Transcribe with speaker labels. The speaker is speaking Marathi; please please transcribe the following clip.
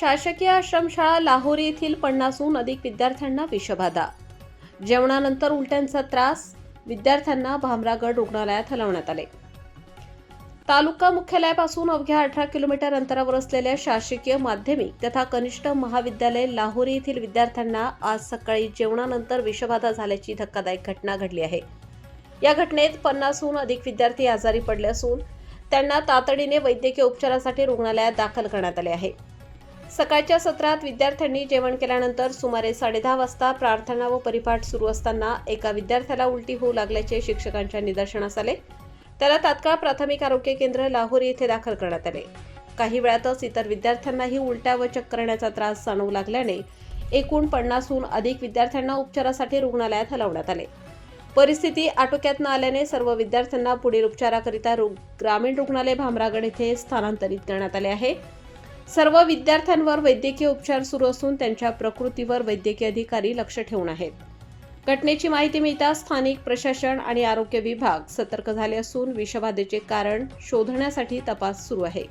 Speaker 1: शासकीय आश्रमशाळा लाहोरी येथील पन्नासहून अधिक विद्यार्थ्यांना विषबाधा. जेवणानंतर उलट्यांचा त्रास विद्यार्थ्यांना भामरागड रुग्णालयात हलवण्यात आले. तालुका मुख्यालयापासून अवघ्या अठरा किलोमीटर अंतरावर असलेल्या शासकीय माध्यमिक तथा कनिष्ठ महाविद्यालय लाहोरी येथील विद्यार्थ्यांना आज सकाळी जेवणानंतर विषबाधा झाल्याची धक्कादायक घटना घडली आहे. या घटनेत पन्नासहून अधिक विद्यार्थी आजारी पडले असून त्यांना तातडीने वैद्यकीय उपचारासाठी रुग्णालयात दाखल करण्यात आले आहे. सकाळच्या सत्रात विद्यार्थ्यांनी जेवण केल्यानंतर सुमारे साडेदहा वाजता प्रार्थना व परिपाठ सुरू असताना एका विद्यार्थ्याला उलटी होऊ लागल्याचे शिक्षकांच्या निदर्शनास आले. त्याला तात्काळ प्राथमिक आरोग्य केंद्र लाहोरी येथे दाखल करण्यात आले. काही वेळातच इतर विद्यार्थ्यांनाही उलट्या व चक्करण्याचा त्रास जाणवू लागल्याने एकूण पन्नासहून अधिक विद्यार्थ्यांना उपचारासाठी रुग्णालयात हलवण्यात आले. परिस्थिती आटोक्यात न आल्याने सर्व विद्यार्थ्यांना पुढील उपचाराकरिता ग्रामीण रुग्णालय भामरागड येथे स्थानांतरित करण्यात आले आहे. सर्व विद्यार्थ्यांवर वैद्यकीय उपचार सुरू असून त्यांच्या प्रकृतीवर वैद्यकीय अधिकारी लक्ष ठेवून आहेत. घटनेची माहिती मिळताच स्थानिक प्रशासन आणि आरोग्य विभाग सतर्क झाले असून विषबाधेचे कारण शोधण्यासाठी तपास सुरू आहे.